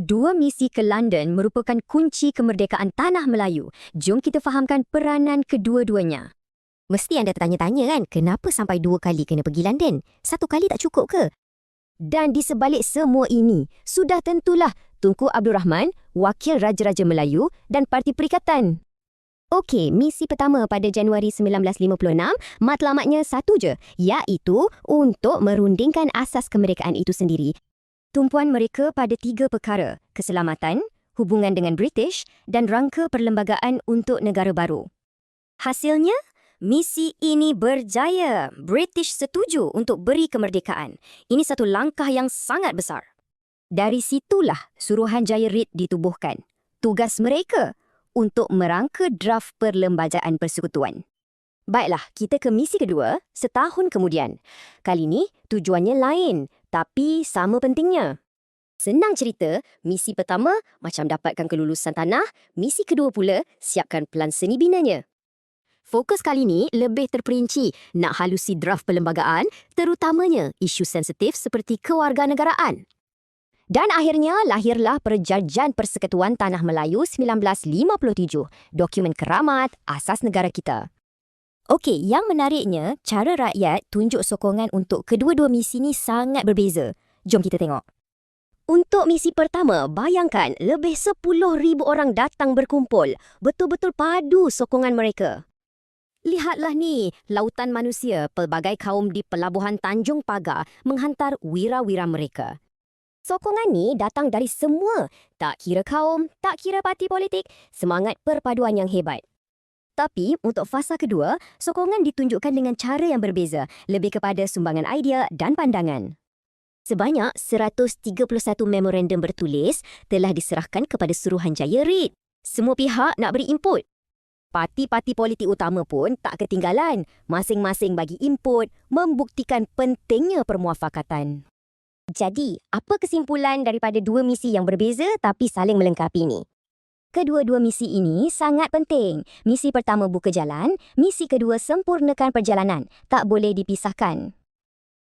Dua misi ke London merupakan kunci kemerdekaan tanah Melayu. Jom kita fahamkan peranan kedua-duanya. Mesti anda tertanya-tanya kan, kenapa sampai dua kali kena pergi London? Satu kali tak cukup ke? Dan di sebalik semua ini, sudah tentulah Tunku Abdul Rahman, Wakil Raja-Raja Melayu dan Parti Perikatan. Okey, misi pertama pada Januari 1956, matlamatnya satu je, iaitu untuk merundingkan asas kemerdekaan itu sendiri. Tumpuan mereka pada tiga perkara, keselamatan, hubungan dengan British dan rangka perlembagaan untuk negara baru. Hasilnya, misi ini berjaya. British setuju untuk beri kemerdekaan. Ini satu langkah yang sangat besar. Dari situlah Suruhanjaya RIT ditubuhkan. Tugas mereka untuk merangka draft perlembajaan persekutuan. Baiklah, kita ke misi kedua setahun kemudian. Kali ini tujuannya lain, tapi sama pentingnya. Senang cerita, misi pertama macam dapatkan kelulusan tanah, misi kedua pula siapkan pelan seni binanya. Fokus kali ini lebih terperinci nak halusi draft perlembagaan, terutamanya isu sensitif seperti kewarganegaraan. Dan akhirnya lahirlah Perjanjian Persekutuan Tanah Melayu 1957, dokumen keramat asas negara kita. Okey, yang menariknya, cara rakyat tunjuk sokongan untuk kedua-dua misi ni sangat berbeza. Jom kita tengok. Untuk misi pertama, bayangkan lebih 10,000 orang datang berkumpul. Betul-betul padu sokongan mereka. Lihatlah ni, lautan manusia pelbagai kaum di pelabuhan Tanjung Pagar menghantar wira-wira mereka. Sokongan ni datang dari semua, tak kira kaum, tak kira parti politik, semangat perpaduan yang hebat. Tapi untuk fasa kedua, sokongan ditunjukkan dengan cara yang berbeza, lebih kepada sumbangan idea dan pandangan. Sebanyak 131 memorandum bertulis telah diserahkan kepada Suruhanjaya RIT. Semua pihak nak beri input. Parti-parti politik utama pun tak ketinggalan. Masing-masing bagi input membuktikan pentingnya permuafakatan. Jadi, apa kesimpulan daripada dua misi yang berbeza tapi saling melengkapi ni? Kedua-dua misi ini sangat penting. Misi pertama buka jalan, misi kedua sempurnakan perjalanan. Tak boleh dipisahkan.